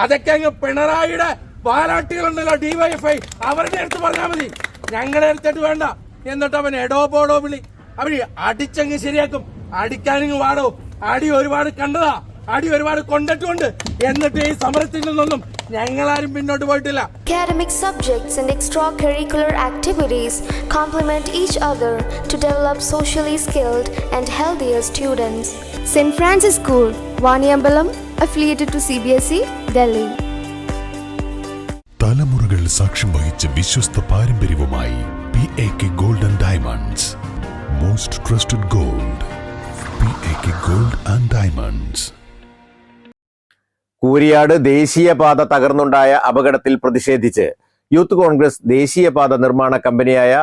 അതൊക്കെ അങ്ങ് പിണറായിയുടെ പാലാട്ടികളുണ്ടല്ലോ ഡിവൈഎഫ്ഐ അവരുടെ അടുത്ത് പറഞ്ഞാൽ മതി. ഞങ്ങളെ അടുത്തിട്ട് വേണ്ട. എന്നിട്ട് അവൻ എടോ പോടോ വിളി. അവർ അടിച്ചങ്ങ് ശരിയാക്കും. അടിക്കാനിങ് വാടോ അടി ഒരുപാട് കണ്ടതാ. അടി ഒരുപാട് കൊണ്ടിട്ടുണ്ട്. എന്നിട്ട് ഈ സമരത്തിൽ നിന്നൊന്നും ഞങ്ങളാരും പിന്നോട്ട് പോയിട്ടില്ല. Academic subjects and extracurricular activities complement each other to develop socially skilled and healthier students. St. Francis School, Vaniambalam, affiliated B S E Delhi തലമുറകൾ സാക്ഷ്യം വഹിച്ച വിശ്വസ്ത പാരമ്പര്യവുമായി P A K Golden Diamonds most trusted gold P A K Gold and Diamonds Kooriyad ദേശീയപാത തകർന്നുണ്ടായ അപകടത്തിൽ പ്രതിഷേധിച്ച് youth Congress ദേശീയപാത നിർമ്മാണ കമ്പനിയായ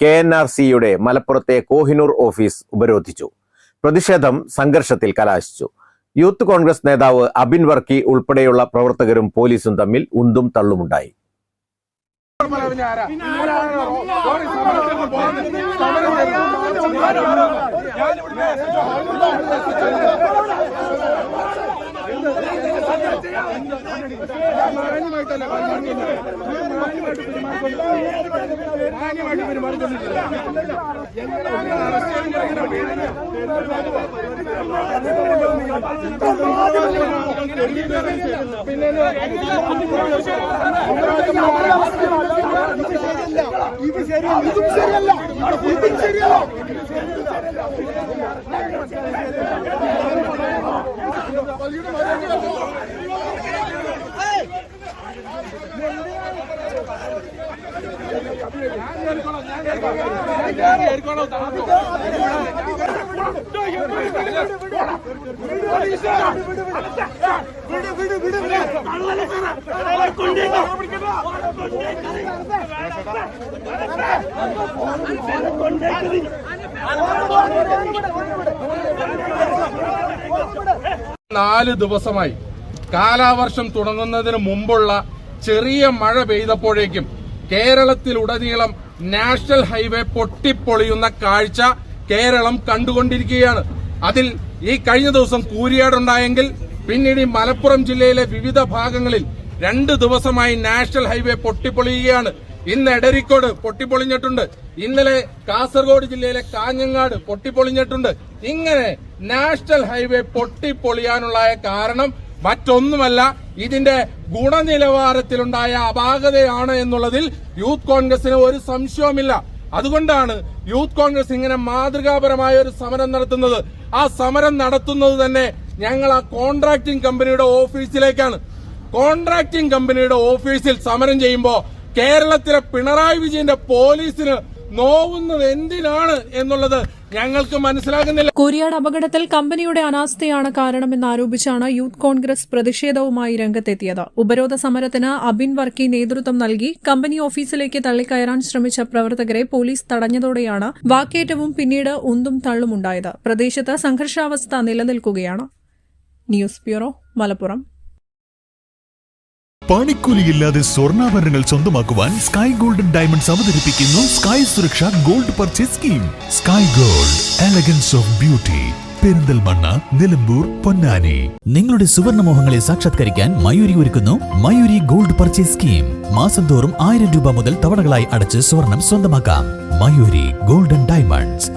കെ എൻ ആർ സിയുടെ മലപ്പുറത്തെ കോഹിനൂർ ഓഫീസ് ഉപരോധിച്ചു. പ്രതിഷേധം സംഘർഷത്തിൽ കലാശിച്ചു. യൂത്ത് കോൺഗ്രസ് നേതാവ് അബിൻ വർക്കി ഉൾപ്പെടെയുള്ള പ്രവർത്തകരും പോലീസും തമ്മിൽ ഉന്തും തള്ളുമുണ്ടായി. പിന്നെ ഇത് ശരിയല്ല. ഇത് ശരിയല്ല. നാല് ദിവസമായി കാലാവർഷം തുടങ്ങുന്നതിന് മുമ്പുള്ള ചെറിയ മഴ പെയ്തപ്പോഴേക്കും കേരളത്തിലുടനീളം നാഷണൽ ഹൈവേ പൊട്ടിപ്പൊളിയുന്ന കാഴ്ച കേരളം കണ്ടുകൊണ്ടിരിക്കുകയാണ്. അതിൽ ഈ കഴിഞ്ഞ ദിവസം കൂരിയാടുണ്ടായെങ്കിൽ പിന്നീട് ഈ മലപ്പുറം ജില്ലയിലെ വിവിധ ഭാഗങ്ങളിൽ രണ്ട് ദിവസമായി നാഷണൽ ഹൈവേ പൊട്ടിപ്പൊളിയുകയാണ്. ഇന്ന് എടരിക്കോട് പൊട്ടിപ്പൊളിഞ്ഞിട്ടുണ്ട്. ഇന്നലെ കാസർഗോഡ് ജില്ലയിലെ കാഞ്ഞങ്ങാട് പൊട്ടിപ്പൊളിഞ്ഞിട്ടുണ്ട്. ഇങ്ങനെ നാഷണൽ ഹൈവേ പൊട്ടിപ്പൊളിയാനുള്ള കാരണം മറ്റൊന്നുമല്ല ഇതിന്റെ ഗുണനിലവാരത്തിലുണ്ടായ അപാകതയാണ് എന്നുള്ളതിൽ യൂത്ത് കോൺഗ്രസിന് ഒരു സംശയവുമില്ല. അതുകൊണ്ടാണ് യൂത്ത് കോൺഗ്രസ് ഇങ്ങനെ മാതൃകാപരമായ ഒരു സമരം നടത്തുന്നത്. ആ സമരം നടത്തുന്നത് തന്നെ ഞങ്ങൾ ആ കോൺട്രാക്ടിംഗ് കമ്പനിയുടെ ഓഫീസിലേക്കാണ്. കോൺട്രാക്ടിംഗ് കമ്പനിയുടെ ഓഫീസിൽ സമരം ചെയ്യുമ്പോൾ കേരളത്തിലെ പിണറായി വിജയന്റെ പോലീസിന് നോവുന്നത് എന്തിനാണ് എന്നുള്ളത് ഞങ്ങൾക്ക് മനസ്സിലാകുന്നില്ല. കൊരിയാട് അപകടത്തിൽ കമ്പനിയുടെ അനാസ്ഥയാണ് കാരണമെന്നാരോപിച്ചാണ് യൂത്ത് കോൺഗ്രസ് പ്രതിഷേധവുമായി രംഗത്തെത്തിയത്. ഉപരോധ സമരത്തിന് അബിൻ വർക്കി നേതൃത്വം നൽകി. കമ്പനി ഓഫീസിലേക്ക് തള്ളിക്കയറാൻ ശ്രമിച്ച പ്രവർത്തകരെ പോലീസ് തടഞ്ഞതോടെയാണ് വാക്കേറ്റവും പിന്നീട് ഉന്തും തള്ളുമുണ്ടായത്. പ്രദേശത്ത് സംഘർഷാവസ്ഥ നിലനിൽക്കുകയാണ്. News bureau Malappuram. പണിക്കൂലിയില്ലാതെ സ്വർണാഭരണങ്ങൾ സ്വന്തമാക്കുവാൻ സ്കൈ ഗോൾഡൻ ഡയമണ്ട്സ് അവതരിപ്പിക്കുന്നു Sky Suraksha gold purchase scheme Sky Gold elegance of beauty Perinthalmanna Nilambur Ponnani. നിങ്ങളുടെ സുവർണമോഹങ്ങളെ സാക്ഷാത്കരിക്കാൻ മയൂരി ഒരുക്കുന്നു മയൂരി ഗോൾഡ് പർച്ചേസ് സ്കീം മാസം തോറും ആയിരം രൂപ മുതൽ തവണകളായി അടച്ച് സ്വർണം സ്വന്തമാക്കാം. Mayuri golden diamonds